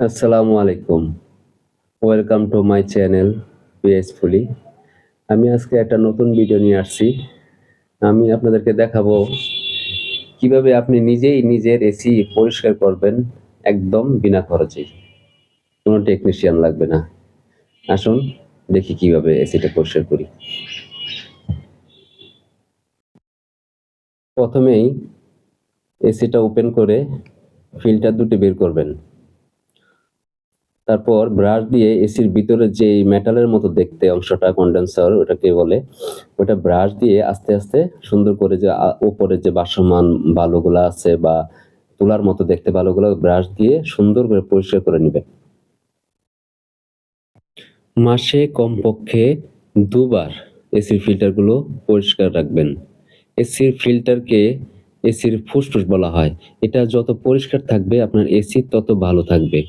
আসসালামু আলাইকুম। Welcome to my channel পিএসফুলি আমি আজকে একটা নতুন ভিডিও নিয়ে আসছি। আমি আপনাদেরকে দেখাবো কীভাবে আপনি নিজেই নিজের এসি পরিষ্কার করবেন একদম বিনা খরচে। কোনো টেকনিশিয়ান লাগবে না। আসুন দেখি কীভাবে এসিটা পরিষ্কার করি। প্রথমেই এসিটা ওপেন করে ফিল্টার দুটি বের করবেন। তারপর ব্রাশ দিয়ে এসির ভিতরে যে মেটালের মতো দেখতে অংশটা কন্ডেন্সার ওটাকে বলে, ওটা ব্রাশ দিয়ে আস্তে আস্তে সুন্দর করে যে উপরে যে বাসমান বালুগুলো আছে বা তুলার মতো দেখতে বালুগুলো ব্রাশ দিয়ে সুন্দর করে পরিষ্কার করে নেবেন মাসে কমপক্ষে দুবার এসির ফিল্টারগুলো পরিষ্কার রাখবেন। এসির ফিল্টারকে এসির ফুসফুস বলা হয়। এটা যত পরিষ্কার থাকবে, আপনার এসি তত ভালো থাকবে।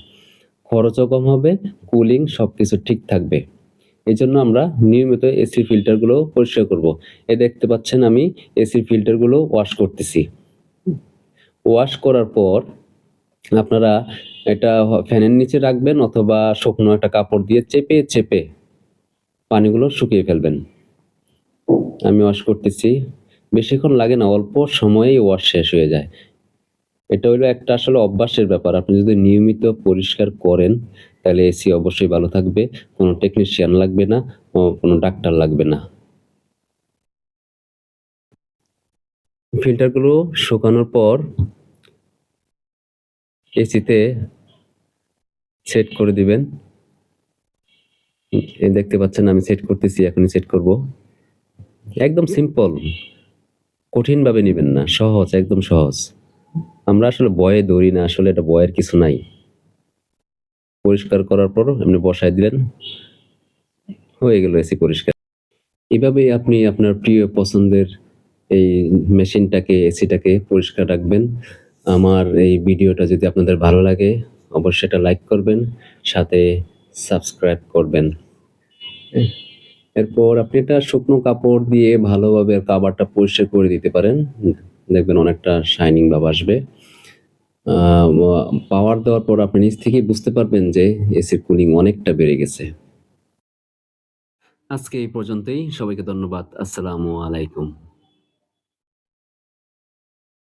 খরচও কম হবে কুলিং সবকিছু ঠিক থাকবে। এই জন্য আমরা নিয়মিত এসি ফিল্টারগুলো পরিষ্কার করব। এ দেখতে পাচ্ছেন আমি এসি ফিল্টারগুলো ওয়াশ করতেছি। ওয়াশ করার পর আপনারা এটা ফ্যানের নিচে রাখবেন অথবা শুকনো একটা কাপড় দিয়ে চেপে চেপে পানিগুলো শুকিয়ে ফেলবেন। আমি ওয়াশ করতেছি। বেশিক্ষণ লাগে না, অল্প সময়েই ওয়াশ শেষ হয়ে যায়। এটা হলো একটা আসলে অভ্যাসের ব্যাপার। আপনি যদি নিয়মিত পরিষ্কার করেন, তাহলে এসি অবশ্যই ভালো থাকবে। কোনো টেকনিশিয়ান লাগবে না কোনো ডাক্তার লাগবে না। ফিল্টারগুলো শুকানোর পর এসিতে সেট করে দিবেন। দেখতে পাচ্ছেন, আমি সেট করতেছি, এখনই সেট করব। একদম সিম্পল কঠিনভাবে নেবেন না, সহজ, একদম সহজ। আমরা আসলে বয়ে দৌড়ি না, আসলে এটা বয়ের কিছু নাই। পরিষ্কার করার পর আপনি বসায় দিলেন। হয়ে গেল এসি পরিষ্কার। এভাবেই আপনি আপনার প্রিয় পছন্দের এই মেশিনটাকে, এসিটাকে পরিষ্কার রাখবেন। আমার এই ভিডিওটা যদি আপনাদের ভালো লাগে, অবশ্যই এটা লাইক করবেন, সাথে সাবস্ক্রাইব করবেন। হ্যাঁ। এরপর আপনি একটা শুকনো কাপড় দিয়ে ভালোভাবে কাভারটা পরিষ্কার করে দিতে পারেন। দেখবেন অনেকটা শাইনিং ভাব আসবে। পাওয়ার দেওয়ার পর আপনি নিজ থেকেই বুঝতে পারবেন যে এসির কুলিং অনেকটা বেড়ে গেছে। আজকে এই পর্যন্তই। সবাইকে ধন্যবাদ। আসসালামু আলাইকুম।